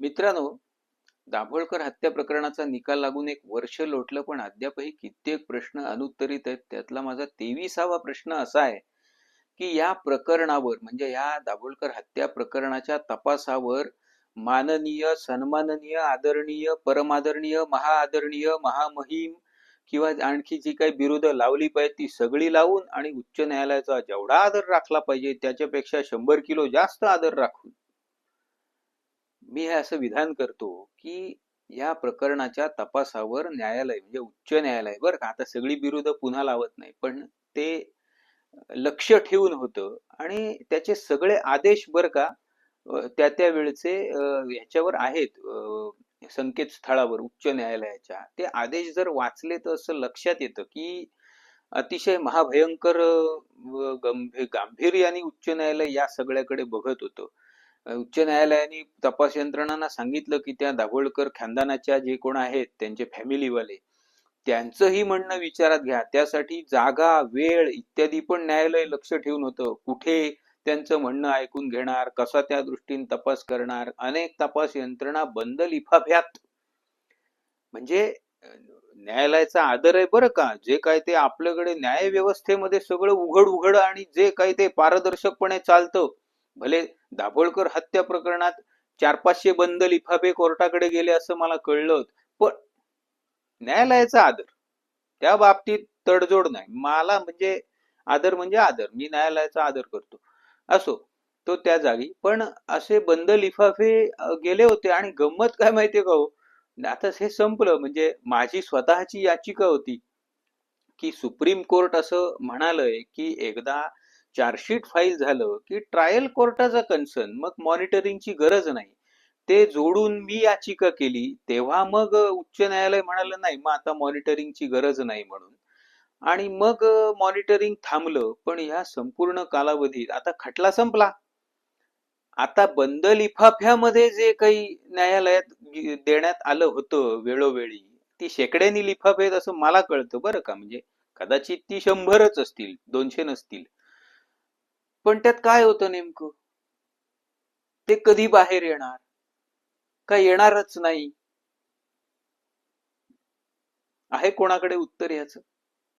मित्रांनो दाभोळकर हत्या प्रकरणाचा निकाल लागून एक वर्ष लोटलं पण अद्यापही कित्येक प्रश्न अनुत्तरित आहेत. त्यातला माझा तेविसावा प्रश्न असा आहे की या प्रकरणावर म्हणजे या दाभोळकर हत्या प्रकरणाच्या तपासावर माननीय सन्माननीय आदरणीय परमादरणीय महाआदरणीय महामहिम किंवा आणखी जी काही विरोध लावली पाहिजे ती सगळी लावून आणि उच्च न्यायालयाचा जेवढा आदर राखला पाहिजे त्याच्यापेक्षा शंभर किलो जास्त आदर राखून मी हे असं विधान करतो की या प्रकरणाच्या तपासावर न्यायालय म्हणजे उच्च न्यायालय बरं का आता सगळी विरोध पुन्हा लावत नाही पण ते लक्ष ठेवून होतं आणि त्याचे सगळे आदेश बरं का त्या त्या वेळचे याच्यावर ह्याच्यावर आहेत संकेतस्थळावर उच्च न्यायालयाच्या. ते आदेश जर वाचले तर असं लक्षात येतं की अतिशय महाभयंकर गंभीर गांभीर्याने उच्च न्यायालय या सगळ्याकडे बघत होतं. उच्च न्यायालयाने तपास यंत्रणांना सांगितलं की त्या दाभोळकर खानदानाच्या जे कोण आहेत त्यांचे फॅमिलीवाले त्यांचंही म्हणणं विचारात घ्या. त्यासाठी जागा वेळ इत्यादी पण न्यायालय लक्ष ठेवून होतं. कुठे त्यांचं म्हणणं ऐकून घेणार कसा त्या दृष्टीने तपास करणार अनेक तपास यंत्रणा बंद लिफाफ्यात. म्हणजे न्यायालयाचा आदर आहे बरं का? जे काय ते आपल्याकडे न्याय व्यवस्थेमध्ये सगळं उघड उघड आणि जे काही ते पारदर्शकपणे चालतं भले दाभोळकर हत्या प्रकरणात चार पाचशे बंद लिफाफे कोर्टाकडे गेले असं मला कळलं पण न्यायालयाचा आदर त्या बाबतीत तडजोड नाही. मला म्हणजे आदर म्हणजे आदर मी न्यायालयाचा आदर करतो असो तो त्या जागी. पण असे बंद लिफाफे गेले होते आणि गंमत काय माहितीये का हो? आता हे संपलं. म्हणजे माझी स्वतःची याचिका होती की सुप्रीम कोर्ट असं म्हणालंय की एकदा चार्जशीट फाईल झालं की ट्रायल कोर्टाचा कन्सर्न मग मॉनिटरिंगची गरज नाही. ते जोडून मी याचिका केली तेव्हा मग उच्च न्यायालय म्हणालं नाही मग आता मॉनिटरिंगची गरज नाही म्हणून. आणि मग मॉनिटरिंग थांबलं पण ह्या संपूर्ण कालावधीत आता खटला संपला. आता बंद लिफाफ्यामध्ये जे काही न्यायालयात देण्यात आलं होतं वेळोवेळी ती शेकड्यानी लिफाफे आहेत असं मला कळतं बरं का? म्हणजे कदाचित ती शंभरच असतील दोनशे नसतील. पण त्यात काय होतं नेमकं? ते कधी बाहेर येणार? का येणारच नाही? आहे कोणाकडे उत्तर याचं?